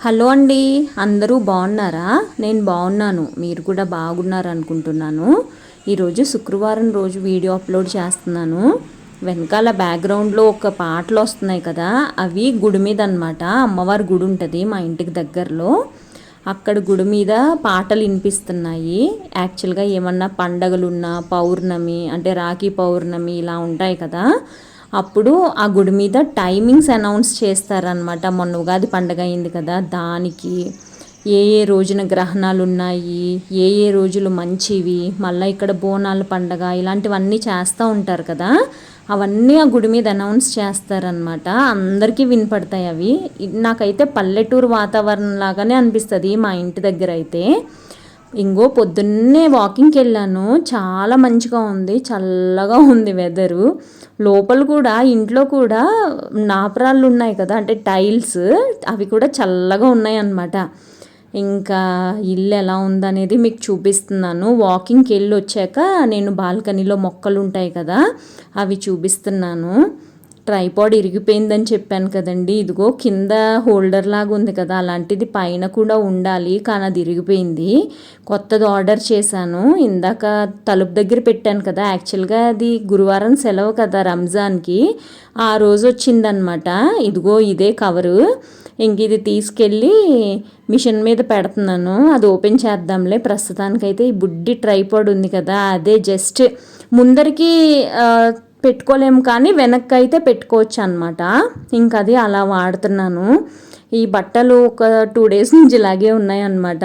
Hello అండి అందరూ బాగున్నారా? నేను బాగున్నాను మీరు కూడా బాగున్నారు అనుకుంటున్నాను ఈరోజు శుక్రవారం రోజు వీడియో అప్లోడ్ చేస్తున్నాను. వెనకాల బ్యాక్గ్రౌండ్లో ఒక పాటలు వస్తున్నాయి కదా అవి గుడి మీద అనమాట అమ్మవారి గుడి ఉంటుంది మా ఇంటికి దగ్గరలో. అక్కడ గుడి మీద పాటలు వినిపిస్తున్నాయి. యాక్చువల్గా ఏమన్నా పండగలున్నా పౌర్ణమి అంటే రాఖీ పౌర్ణమి ఇలా ఉంటాయి కదా అప్పుడు ఆ గుడి మీద టైమింగ్స్ అనౌన్స్ చేస్తారనమాట మొన్న ఉగాది పండగ అయింది కదా దానికి ఏ ఏ రోజున గ్రహణాలు ఉన్నాయి ఏ ఏ రోజులు మంచివి మళ్ళీ ఇక్కడ బోనాల పండగ ఇలాంటివన్నీ చేస్తూ ఉంటారు కదా అవన్నీ ఆ గుడి మీద అనౌన్స్ చేస్తారనమాట అందరికీ వినపడతాయి అవి. నాకైతే పల్లెటూరు వాతావరణం లాగానే అనిపిస్తుంది మా ఇంటి దగ్గర అయితే. ఇంకో పొద్దున్నే వాకింగ్కి వెళ్ళాను. చాలా మంచిగా ఉంది. చల్లగా ఉంది వెదరు లోపల కూడా ఇంట్లో కూడా నాపరాళ్ళు ఉన్నాయి కదా అంటే టైల్స్ అవి కూడా చల్లగా ఉన్నాయి అన్నమాట ఇంకా ఇల్లు ఎలా ఉందనేది మీకు చూపిస్తున్నాను. వాకింగ్కి వెళ్ళి వచ్చాక నేను బాల్కనీలో మొక్కలు ఉంటాయి కదా అవి చూపిస్తున్నాను. ట్రైపాడ్ ఇరిగిపోయిందని చెప్పాను కదండి. ఇదిగో కింద హోల్డర్ లాగా ఉంది కదా అలాంటిది పైన కూడా ఉండాలి కానీ అది ఇరిగిపోయింది. కొత్తది ఆర్డర్ చేశాను. ఇందాక తలుపు దగ్గర పెట్టాను కదా యాక్చువల్గా అది గురువారం సెలవు కదా రంజాన్కి. ఆ రోజు వచ్చిందనమాట ఇదిగో ఇదే కవరు. ఇంక ఇది తీసుకెళ్ళి మిషన్ మీద పెడుతున్నాను. అది ఓపెన్ చేద్దాంలే. ప్రస్తుతానికైతే ఈ బుడ్డి ట్రైపాడ్ ఉంది కదా అదే జస్ట్ ముందరికి పెట్టుకోలేము కానీ వెనక్కి అయితే పెట్టుకోవచ్చు అనమాట ఇంకా అది అలా వాడుతున్నాను. ఈ బట్టలు ఒక టూ డేస్ నుంచి ఇలాగే ఉన్నాయన్నమాట.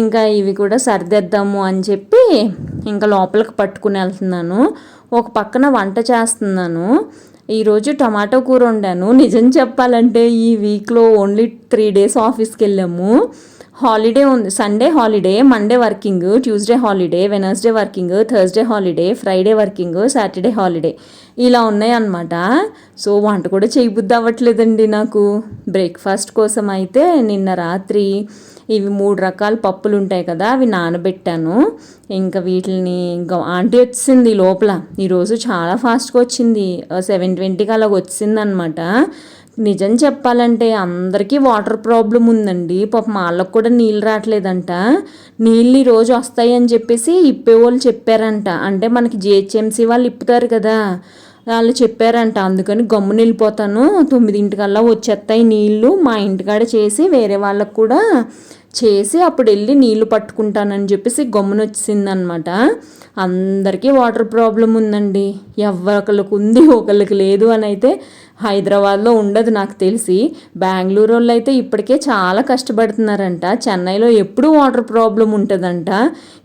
ఇంకా ఇవి కూడా సరిదిద్దాము అని చెప్పి ఇంకా లోపలికి పట్టుకుని వెళ్తున్నాను. ఒక పక్కన వంట చేస్తున్నాను. ఈరోజు టమాటో కూర వండాను. నిజం చెప్పాలంటే ఈ వీక్లో ఓన్లీ త్రీ డేస్ ఆఫీస్కి వెళ్ళాము. హాలిడే ఉంది. Sunday holiday Monday working Tuesday holiday Wednesday working Thursday holiday Friday working Saturday holiday ఇలా ఉన్నాయన్నమాట. సో వంట కూడా చేయబుద్ధి అవ్వట్లేదండి నాకు. బ్రేక్ఫాస్ట్ కోసం అయితే నిన్న రాత్రి ఇవి మూడు రకాల పప్పులు ఉంటాయి కదా అవి నానబెట్టాను. ఇంకా వీటిని ఇంకా ఆంటీ వచ్చింది లోపల. ఈరోజు చాలా ఫాస్ట్గా వచ్చింది. సెవెన్ ట్వంటీకి అలాగ వచ్చిందనమాట నిజం చెప్పాలంటే అందరికీ వాటర్ ప్రాబ్లం ఉందండి. పాపం వాళ్ళకు కూడా నీళ్ళు రావట్లేదంట. నీళ్ళు రోజు వస్తాయి అని చెప్పేసి ఇప్పేవాళ్ళు చెప్పారంట. అంటే మనకి జిహెచ్ఎంసీ వాళ్ళు ఇప్పుతారు కదా వాళ్ళు చెప్పారంట. అందుకని గమ్మున వెళ్ళిపోతాను. తొమ్మిదింటికల్లా వచ్చేస్తాయి నీళ్ళు. మా ఇంటికాడ చేసి వేరే వాళ్ళకు కూడా చేసి అప్పుడు వెళ్ళి నీళ్ళు పట్టుకుంటానని చెప్పేసి గమ్మున వచ్చిందనమాట. అందరికీ వాటర్ ప్రాబ్లం ఉందండి. ఎవరికలకు ఉంది ఒకరికి లేదు అని అయితే హైదరాబాద్లో ఉండదు నాకు తెలిసి. బెంగళూరు వాళ్ళు అయితే ఇప్పటికే చాలా కష్టపడుతున్నారంట. చెన్నైలో ఎప్పుడూ వాటర్ ప్రాబ్లం ఉంటుందంట.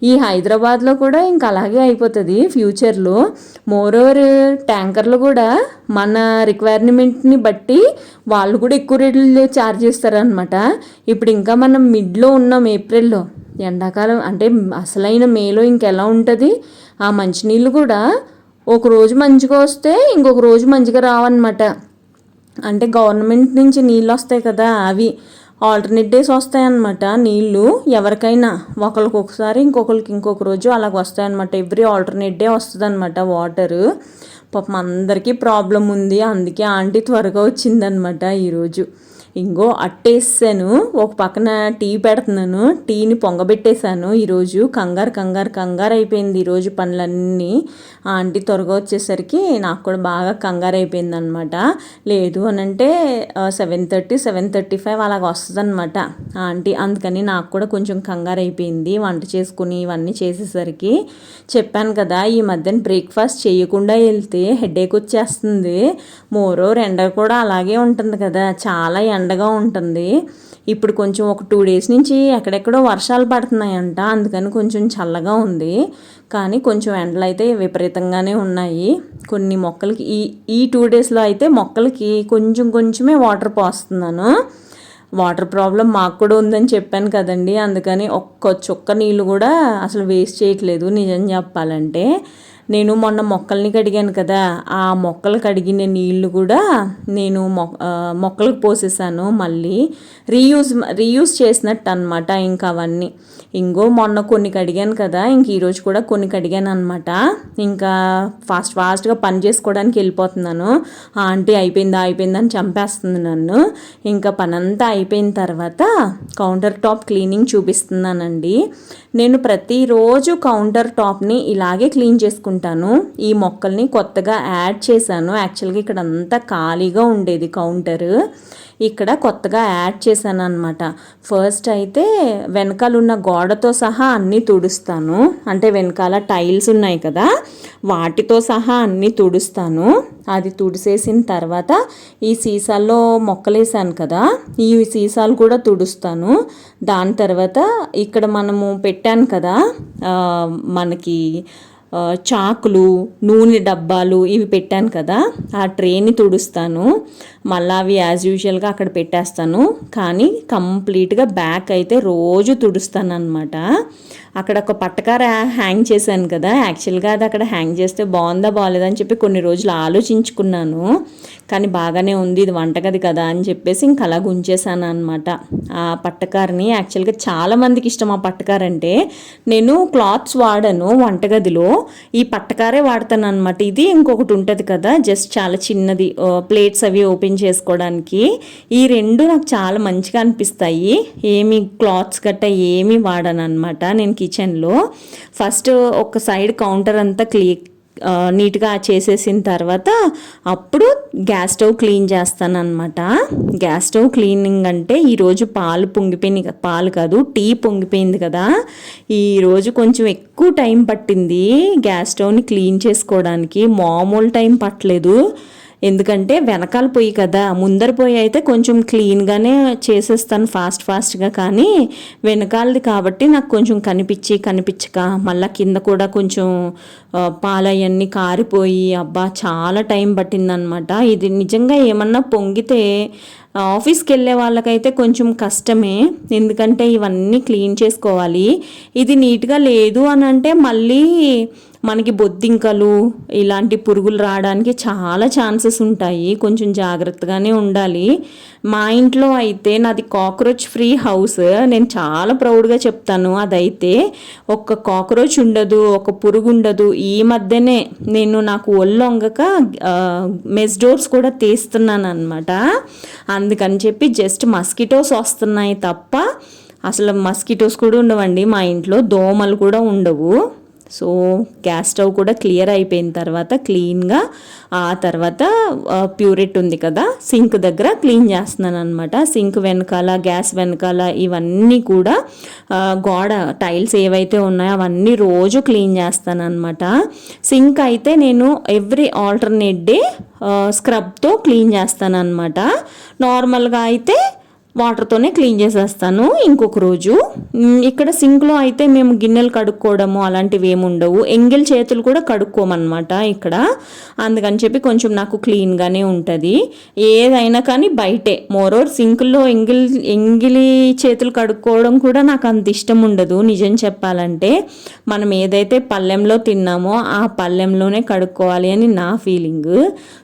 ఈ హైదరాబాద్లో కూడా ఇంక అలాగే అయిపోతుంది ఫ్యూచర్లో. మోరోవర్ ట్యాంకర్లు కూడా మన రిక్వైర్మెంట్ని బట్టి వాళ్ళు కూడా ఎక్కువ రేట్లు ఛార్జ్ చేస్తారనమాట ఇప్పుడు ఇంకా మనం మిడ్లో ఉన్నాం ఏప్రిల్లో ఎండాకాలం అంటే అసలైన మేలో ఇంకెలా ఉంటుంది? ఆ మంచినీళ్ళు కూడా ఒక రోజు మంచిగా వస్తే ఇంకొక రోజు మంచిగా రావన్నమాట. అంటే గవర్నమెంట్ నుంచి నీళ్ళు వస్తాయి కదా అవి ఆల్టర్నేట్ డేస్ వస్తాయన్నమాట నీళ్ళు ఎవరికైనా. ఒకరికి ఒకసారి ఇంకొకరికి ఇంకొక రోజు అలాగ వస్తాయన్నమాట. ఎవ్రీ ఆల్టర్నేట్ డే వస్తుంది అనమాట వాటరు. పాపం అందరికీ ప్రాబ్లం ఉంది అందుకే ఆంటీ త్వరగా వచ్చిందనమాట ఈరోజు. ఇంకో అట్టేసాను ఒక పక్కన టీ పెడుతున్నాను టీని పొంగబెట్టేశాను ఈరోజు. కంగారు కంగారు కంగారు అయిపోయింది ఈరోజు పనులన్నీ. ఆంటీ త్వరగా వచ్చేసరికి నాకు కూడా బాగా కంగారు అయిపోయింది అనమాట లేదు అని అంటే seven thirty seven thirty five అలాగ వస్తుంది అనమాట ఆంటీ. అందుకని నాకు కూడా కొంచెం కంగారు అయిపోయింది వంట చేసుకుని ఇవన్నీ చేసేసరికి. చెప్పాను కదా ఈ మధ్యన బ్రేక్ఫాస్ట్ చేయకుండా వెళ్తే హెడేక్ వచ్చేస్తుంది. మోరోర్ ఎండ కూడా అలాగే ఉంటుంది కదా చాలా ఎండగా ఉంటుంది. ఇప్పుడు కొంచెం ఒక టూ డేస్ నుంచి ఎక్కడెక్కడో వర్షాలు పడుతున్నాయంట. అందుకని కొంచెం చల్లగా ఉంది. కానీ కొంచెం ఎండలు అయితే విపరీతంగానే ఉన్నాయి. కొన్ని మొక్కలకి ఈ ఈ టూ డేస్లో అయితే మొక్కలకి కొంచెం కొంచెమే వాటర్ పోస్తున్నాను. వాటర్ ప్రాబ్లం మాకు కూడా ఉందని చెప్పాను కదండి. అందుకని ఒక్క చుక్క నీళ్ళు కూడా అసలు వేస్ట్ చేయట్లేదు నిజం చెప్పాలంటే. నేను మొన్న మొక్కల్ని కడిగాను కదా. ఆ మొక్కలు కడిగిన నీళ్ళు కూడా నేను మొ మొక్కలకు పోసేసాను. మళ్ళీ రీయూజ్ రీయూజ్ చేసినట్టు అనమాట ఇంకా అవన్నీ. ఇంకో మొన్న కొన్ని కడిగాను కదా. ఇంక ఈరోజు కూడా కొన్ని కడిగాను అనమాట ఇంకా ఫాస్ట్ ఫాస్ట్గా పని చేసుకోవడానికి వెళ్ళిపోతున్నాను. ఆ ఆంటీ అయిపోయిందా అయిపోయిందా అని చంపేస్తుంది నన్ను. ఇంకా పనంతా అయిపోయిన తర్వాత కౌంటర్ టాప్ క్లీనింగ్ చూపిస్తున్నానండి. నేను ప్రతిరోజు కౌంటర్ టాప్ని ఇలాగే క్లీన్ చేసుకుంటాను ఈ మొక్కల్ని కొత్తగా యాడ్ చేశాను. యాక్చువల్గా ఇక్కడ అంతా ఖాళీగా ఉండేది కౌంటర్. ఇక్కడ కొత్తగా యాడ్ చేశాను అనమాట ఫస్ట్ అయితే వెనకాల ఉన్న గోడతో సహా అన్నీ తుడుస్తాను. అంటే వెనకాల టైల్స్ ఉన్నాయి కదా వాటితో సహా అన్నీ తుడుస్తాను. అది తుడిసేసిన తర్వాత ఈ సీసాల్లో మొక్కలేసాను కదా ఈ సీసాలు కూడా తుడుస్తాను. దాని తర్వాత ఇక్కడ మనము పెట్టాను కదా మనకి చాకులు నూనె డబ్బాలు ఇవి పెట్టాను కదా. ఆ ట్రేని తుడుస్తాను. మళ్ళీ అవి యాజ్ యూజువల్గా అక్కడ పెట్టేస్తాను. కానీ కంప్లీట్గా బ్యాక్ అయితే రోజు తుడుస్తాను అనమాట అక్కడ ఒక పట్టకార హ్యాంగ్ చేశాను కదా. యాక్చువల్గా అది అక్కడ హ్యాంగ్ చేస్తే బాగుందా బాగాలేదా అని చెప్పి కొన్ని రోజులు ఆలోచించుకున్నాను. కానీ బాగానే ఉంది ఇది వంటగది కదా అని చెప్పేసి ఇంక అలా ఉంచేసాను అనమాట ఆ పట్టకారని యాక్చువల్గా చాలామందికి ఇష్టం ఆ పట్టకార అంటే. నేను క్లాత్స్ వాడను వంటగదిలో. ఈ పట్టకారే వాడతాను అనమాట ఇది ఇంకొకటి ఉంటుంది కదా జస్ట్ చాలా చిన్నది ప్లేట్స్ అవి ఓపెన్ చేసుకోవడానికి. ఈ రెండు నాకు చాలా మంచిగా అనిపిస్తాయి. ఏమి క్లాత్స్ గట్ట ఏమి వాడను అనమాట నేను కిచెన్లో ఫస్ట్ ఒక సైడ్ కౌంటర్ అంతా క్లీ నీట్గా చేసేసిన తర్వాత అప్పుడు గ్యాస్ స్టవ్ క్లీన్ చేస్తాను అనమాట గ్యాస్ స్టవ్ క్లీనింగ్ అంటే ఈరోజు పాలు పొంగిపోయినాయి పాలు కాదు టీ పొంగిపోయింది కదా. ఈరోజు కొంచెం ఎక్కువ టైం పట్టింది గ్యాస్ స్టవ్ని క్లీన్ చేసుకోవడానికి. మామూలు టైం పట్టలేదు. ఎందుకంటే వెనకాల పొయ్యి కదా ముందర పొయ్యి అయితే కొంచెం క్లీన్గానే చేసేస్తాను ఫాస్ట్ ఫాస్ట్గా కానీ వెనకాలది కాబట్టి నాకు కొంచెం కనిపించి కనిపించక మళ్ళీ కింద కూడా కొంచెం పాలయన్నీ కారిపోయి అబ్బా చాలా టైం పట్టిందనమాట. ఇది నిజంగా ఏమన్నా పొంగితే ఆఫీస్కి వెళ్ళే వాళ్ళకైతే కొంచెం కష్టమే. ఎందుకంటే ఇవన్నీ క్లీన్ చేసుకోవాలి. ఇది నీట్గా లేదు అని అంటే మళ్ళీ మనకి బొద్దింకలు ఇలాంటి పురుగులు రావడానికి చాలా ఛాన్సెస్ ఉంటాయి. కొంచెం జాగ్రత్తగానే ఉండాలి. మా ఇంట్లో అయితే నాది కాక్రోచ్ ఫ్రీ హౌస్. నేను చాలా ప్రౌడ్గా చెప్తాను. అదైతే ఒక్క కాక్రోచ్ ఉండదు ఒక పురుగు ఉండదు. ఈ మధ్యనే నేను నాకు ఒళ్ళొంగక మెస్ డోర్స్ కూడా తీస్తున్నాను అనమాట అందుకని చెప్పి జస్ట్ మస్కిటోస్ వస్తున్నాయి తప్ప అసలు మస్కిటోస్ కూడా ఉండవండి. మా ఇంట్లో దోమలు కూడా ఉండవు. సో గ్యాస్ స్టవ్ కూడా క్లియర్ అయిపోయిన తర్వాత క్లీన్గా ఆ తర్వాత ప్యూరిట్ ఉంది కదా సింక్ దగ్గర క్లీన్ చేస్తున్నాను అనమాట సింక్ వెనకాల గ్యాస్ వెనకాల ఇవన్నీ కూడా గోడ టైల్స్ ఏవైతే ఉన్నాయో అవన్నీ రోజు క్లీన్ చేస్తాను అనమాట సింక్ అయితే నేను ఎవ్రీ ఆల్టర్నేట్ డే స్క్రబ్తో క్లీన్ చేస్తాను అనమాట నార్మల్గా అయితే వాటర్తోనే క్లీన్ చేసేస్తాను ఇంకొక రోజు. ఇక్కడ సింక్లో అయితే మేము గిన్నెలు కడుక్కోవడము అలాంటివి ఏమి ఉండవు. ఎంగిల్ చేతులు కూడా కడుక్కోమన్నమాట ఇక్కడ. అందుకని చెప్పి కొంచెం నాకు క్లీన్గానే ఉంటుంది. ఏదైనా కానీ బయటే. మోరోర్ సింకుల్లో ఎంగిల్ ఎంగిలి చేతులు కడుక్కోవడం కూడా నాకు అంత ఇష్టం ఉండదు. నిజం చెప్పాలంటే మనం ఏదైతే పళ్ళెంలో తిన్నామో ఆ పళ్ళెంలోనే కడుక్కోవాలి అని నా ఫీలింగ్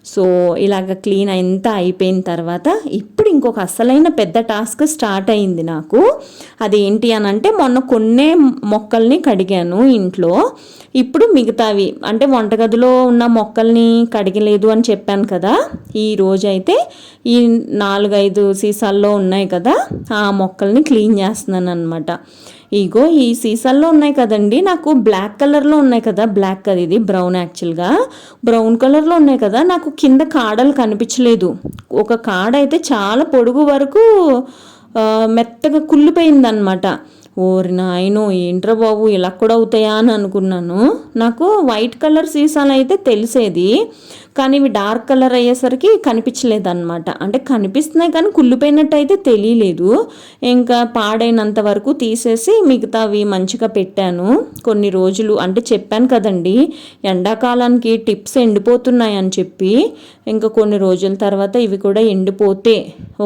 సో ఇలాగ క్లీన్ అంతా అయిపోయిన తర్వాత ఇప్పుడు ఇంకొక అసలైన పెద్ద టాస్క్ స్టార్ట్ అయింది నాకు. అదేంటి అని అంటే మొన్న కొన్నే మొక్కల్ని కడిగాను ఇంట్లో. ఇప్పుడు మిగతావి అంటే వంటగదిలో ఉన్న మొక్కల్ని కడిగలేదు అని చెప్పాను కదా. ఈ రోజైతే ఈ నాలుగైదు సీసాల్లో ఉన్నాయి కదా ఆ మొక్కల్ని క్లీన్ చేస్తున్నాను అనమాట ఇగో ఈ సీసాల్లో ఉన్నాయి కదండి. నాకు బ్లాక్ కలర్లో ఉన్నాయి కదా. బ్లాక్ కదా ఇది బ్రౌన్ యాక్చువల్గా. బ్రౌన్ కలర్లో ఉన్నాయి కదా. నాకు కింద కాడలు కనిపించలేదు. ఒక కాడ అయితే చాలా పొడుగు వరకు మెత్తగా కుళ్ళిపోయిందనమాట ఓరి నాయనో ఏంట్రా బాబు ఇలా కూడా అవుతాయా అని అనుకున్నాను. నాకు వైట్ కలర్ సీసాలు అయితే తెలిసేది కానీ ఇవి డార్క్ కలర్ అయ్యేసరికి కనిపించలేదు అనమాట అంటే కనిపిస్తున్నాయి కానీ కుళ్ళిపోయినట్టు అయితే తెలియలేదు. ఇంకా పాడైనంత వరకు తీసేసి మిగతావి మంచిగా పెట్టాను. కొన్ని రోజులు అంటే చెప్పాను కదండి ఎండాకాలానికి టిప్స్ ఎండిపోతున్నాయి అని చెప్పి ఇంకా కొన్ని రోజుల తర్వాత ఇవి కూడా ఎండిపోతే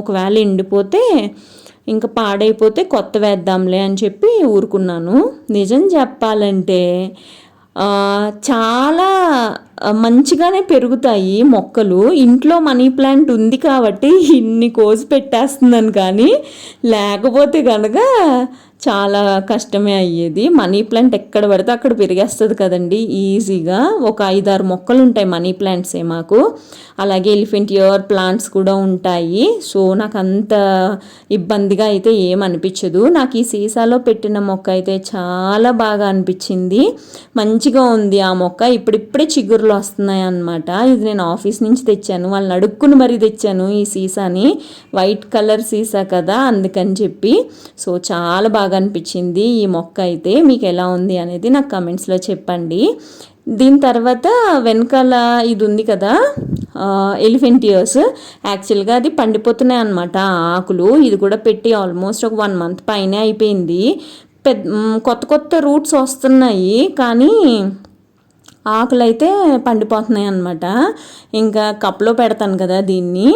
ఒకవేళ ఎండిపోతే ఇంకా పాడైపోతే కొత్త వేద్దాంలే అని చెప్పి ఊరుకున్నాను. నిజం చెప్పాలంటే చాలా మంచిగానే పెరుగుతాయి మొక్కలు. ఇంట్లో మనీ ప్లాంట్ ఉంది కాబట్టి ఇన్ని కోసి పెట్టేస్తున్నాను కానీ లేకపోతే కనుక చాలా కష్టమే అయ్యేది. మనీ ప్లాంట్ ఎక్కడ పడితే అక్కడ పెరిగేస్తుంది కదండి ఈజీగా. ఒక ఐదారు మొక్కలు ఉంటాయి మనీ ప్లాంట్సే మాకు. అలాగే ఎలిఫెంట్ ఇయర్ ప్లాంట్స్ కూడా ఉంటాయి. సో నాకు అంత ఇబ్బందిగా అయితే ఏం అనిపించదు. నాకు ఈ సీసాలో పెట్టిన మొక్క అయితే చాలా బాగా అనిపించింది. మంచిగా ఉంది ఆ మొక్క. ఇప్పుడిప్పుడే చిగురులు వస్తున్నాయి అన్నమాట. ఇది నేను ఆఫీస్ నుంచి తెచ్చాను. వాళ్ళని అడుక్కుని మరీ తెచ్చాను ఈ సీసాని. వైట్ కలర్ సీసా కదా అందుకని చెప్పి. సో చాలా బాగా అనిపించింది ఈ మొక్క అయితే. మీకు ఎలా ఉంది అనేది నాకు కమెంట్స్లో చెప్పండి. దీని తర్వాత వెనకాల ఇది ఉంది కదా ఎలిఫెంట్ ఇయర్స్. యాక్చువల్గా అది పండిపోతున్నాయి అనమాట ఆకులు. ఇది కూడా పెట్టి ఆల్మోస్ట్ ఒక వన్ మంత్ పైనే అయిపోయింది. పెద్ద కొత్త కొత్త రూట్స్ వస్తున్నాయి కానీ ఆకులు అయితే పండిపోతున్నాయి అనమాట ఇంకా కప్లో పెడతాను కదా దీన్ని.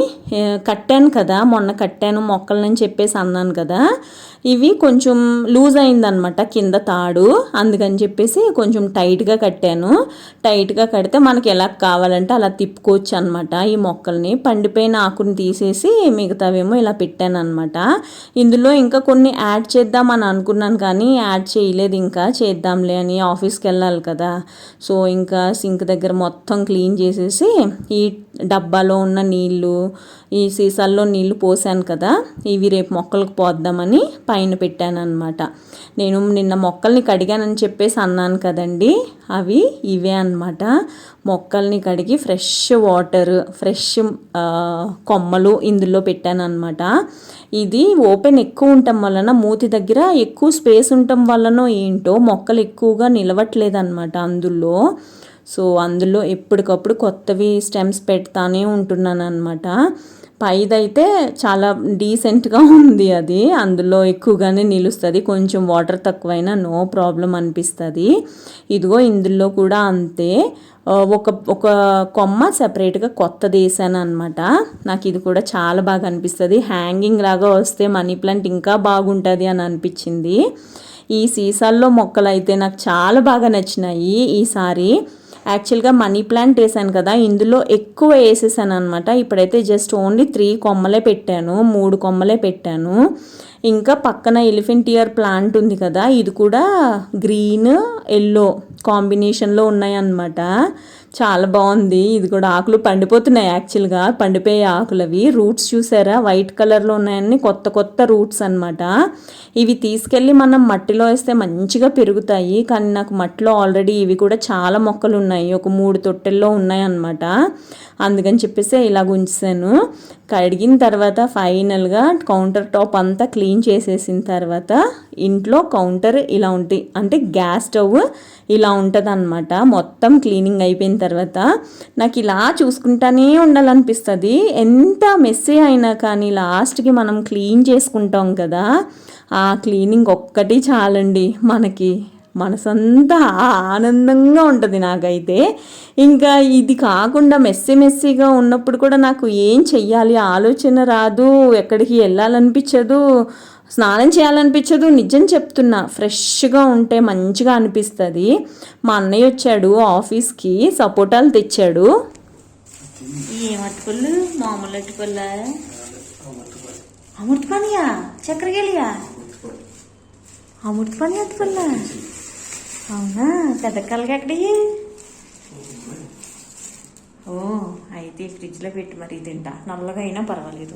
కట్టాను కదా మొన్న కట్టాను మొక్కలని చెప్పేసి అన్నాను కదా. ఇవి కొంచెం లూజ్ అయిందనమాట కింద తాడు. అందుకని చెప్పేసి కొంచెం టైట్గా కట్టాను. టైట్గా కడితే మనకి ఎలా కావాలంటే అలా తిప్పుకోవచ్చు అనమాట ఈ మొక్కల్ని. పండిపోయిన ఆకుని తీసేసి మిగతావేమో ఇలా పెట్టాను అనమాట ఇందులో ఇంకా కొన్ని యాడ్ చేద్దామని అనుకున్నాను కానీ యాడ్ చేయలేదు ఇంకా. చేద్దాంలే అని ఆఫీస్కి వెళ్ళాలి కదా. సో ఇంకా సింక్ దగ్గర మొత్తం క్లీన్ చేసేసి ఈ డబ్బాలో ఉన్న నీళ్ళు ఈ సీసాల్లో నీళ్ళు పోసాను కదా ఇవి రేపు మొక్కలకు పోద్దామని పైన పెట్టాను అనమాట నేను నిన్న మొక్కల్ని కడిగానని చెప్పేసి అన్నాను కదండి అవి ఇవే అనమాట మొక్కల్ని కడిగి ఫ్రెష్ వాటర్ ఫ్రెష్ కొమ్మలు ఇందులో పెట్టాను అనమాట ఇది ఓపెన్ ఎక్కువ ఉండటం వలన మూతి దగ్గర ఎక్కువ స్పేస్ ఉండటం వలన ఏంటో మొక్కలు ఎక్కువగా నిలవట్లేదు అనమాట అందులో. సో అందులో ఎప్పటికప్పుడు కొత్తవి స్టెమ్స్ పెడతానే ఉంటున్నాను అనమాట పైదైతే చాలా డీసెంట్గా ఉంది అది. అందులో ఎక్కువగానే నిలుస్తుంది. కొంచెం వాటర్ తక్కువైనా నో ప్రాబ్లం అనిపిస్తుంది. ఇదిగో ఇందులో కూడా అంతే. ఒక ఒక కొమ్మ సెపరేట్గా కొత్తది వేసాను అనమాట నాకు ఇది కూడా చాలా బాగా అనిపిస్తుంది. హ్యాంగింగ్ లాగా వస్తే మనీ ప్లాంట్ ఇంకా బాగుంటుంది అని అనిపించింది. ఈ సీసాల్లో మొక్కలు అయితే నాకు చాలా బాగా నచ్చినాయి ఈసారి యాక్చువల్గా మనీ ప్లాంట్ వేసాను కదా ఇందులో ఎక్కువ వేసేసాను అనమాట ఇప్పుడైతే జస్ట్ ఓన్లీ త్రీ కొమ్మలే పెట్టాను మూడు కొమ్మలే పెట్టాను. ఇంకా పక్కన ఎలిఫెంట్ ఇయర్ ప్లాంట్ ఉంది కదా ఇది కూడా గ్రీన్ ఎల్లో కాంబినేషన్లో ఉన్నాయన్నమాట. చాలా బాగుంది. ఇది కూడా ఆకులు పండిపోతున్నాయి యాక్చువల్గా. పండిపోయే ఆకులు అవి. రూట్స్ చూసారా? వైట్ కలర్లో ఉన్నాయని కొత్త కొత్త రూట్స్ అన్నమాట. ఇవి తీసుకెళ్ళి మనం మట్టిలో వేస్తే మంచిగా పెరుగుతాయి. కానీ నాకు మట్టిలో ఆల్రెడీ ఇవి కూడా చాలా మొక్కలు ఉన్నాయి. ఒక మూడు తొట్టెల్లో ఉన్నాయన్నమాట. అందుకని చెప్పేసి ఇలా ఉంచాను కడిగిన తర్వాత ఫైనల్గా కౌంటర్ టాప్ అంతా క్లీన్ చేసేసిన తర్వాత ఇంట్లో కౌంటర్ ఇలా ఉంటుంది అంటే గ్యాస్ స్టవ్ ఇలా ఉంటుంది అనమాట మొత్తం క్లీనింగ్ అయిపోయిన తర్వాత నాకు ఇలా చూసుకుంటానే ఉండాలనిపిస్తుంది. ఎంత మెస్సీ అయినా కానీ లాస్ట్కి మనం క్లీన్ చేసుకుంటాం కదా ఆ క్లీనింగ్ ఒక్కటి చాలండి మనకి. మనసంతా ఆనందంగా ఉంటుంది నాకైతే. ఇంకా ఇది కాకుండా మెస్సీ మెస్సీగా ఉన్నప్పుడు కూడా నాకు ఏం చెయ్యాలి? ఆలోచన రాదు. ఎక్కడికి వెళ్ళాలనిపించదు. స్నానం చేయాలనిపించదు. నిజం చెప్తున్నా ఫ్రెష్గా ఉంటే మంచిగా అనిపిస్తుంది. మా అన్నయ్య వచ్చాడు ఆఫీస్కి సపోటాలు తెచ్చాడు. ఏం మామూలు అట్టుపల్ల అమృత పనియా చక్కెరగేలియా అమృత పని అవునా? పెద్ద కలగా ఓ అయితే ఫ్రిడ్జ్లో పెట్టి మరి తింటా. నల్లగా అయినా పర్వాలేదు.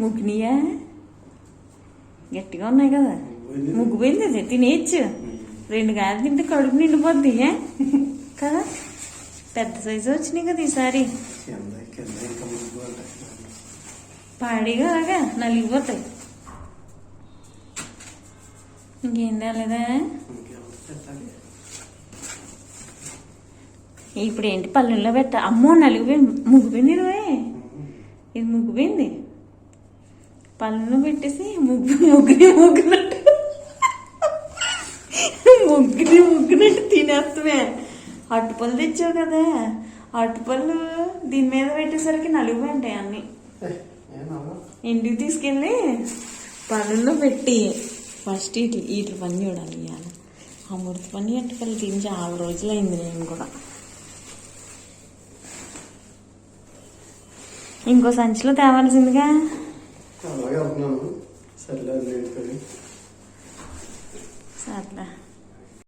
ముగ్గునియా? గట్టిగా ఉన్నాయి కదా. ముగ్గుపోయింది అది తినేయచ్చు. రెండు కాయలు తింటే కడుపు నిండిపోద్ది కదా? పెద్ద సైజు వచ్చినాయి కదా ఈసారి. పాడిగాగా అలాగా నలిగిపోతాయి ఇంకేం తేలేదా ఇప్పుడు ఏంటి పల్లెల్లో పెట్ట అమ్మో నలిగిపోయింది ముగ్గుపోయింది ఇరవై ఇది ముగ్గుపోయింది పళ్ళెంలో పెట్టేసి ముగ్గు ముగ్గుని ముగ్గునట్టు ముగ్గుని ముగ్గునట్టు తినేస్తామే అటుపళ్ళు తెచ్చావు కదా అటుపళ్ళు దీని మీద పెట్టేసరికి నలిగిపోయి ఉంటాయి అన్నీ ఇంటికి తీసుకెళ్ళి పనుల్లో పెట్టి. ఫస్ట్ ఇటు ఇటు పని చూడాలి ఇవాళ ఆ ముడత పని అట్టుకెళ్ళి తిని చాలా రోజులైంది నేను కూడా. ఇంకో సంచిలో తేవాల్సిందిగా. సర్లే.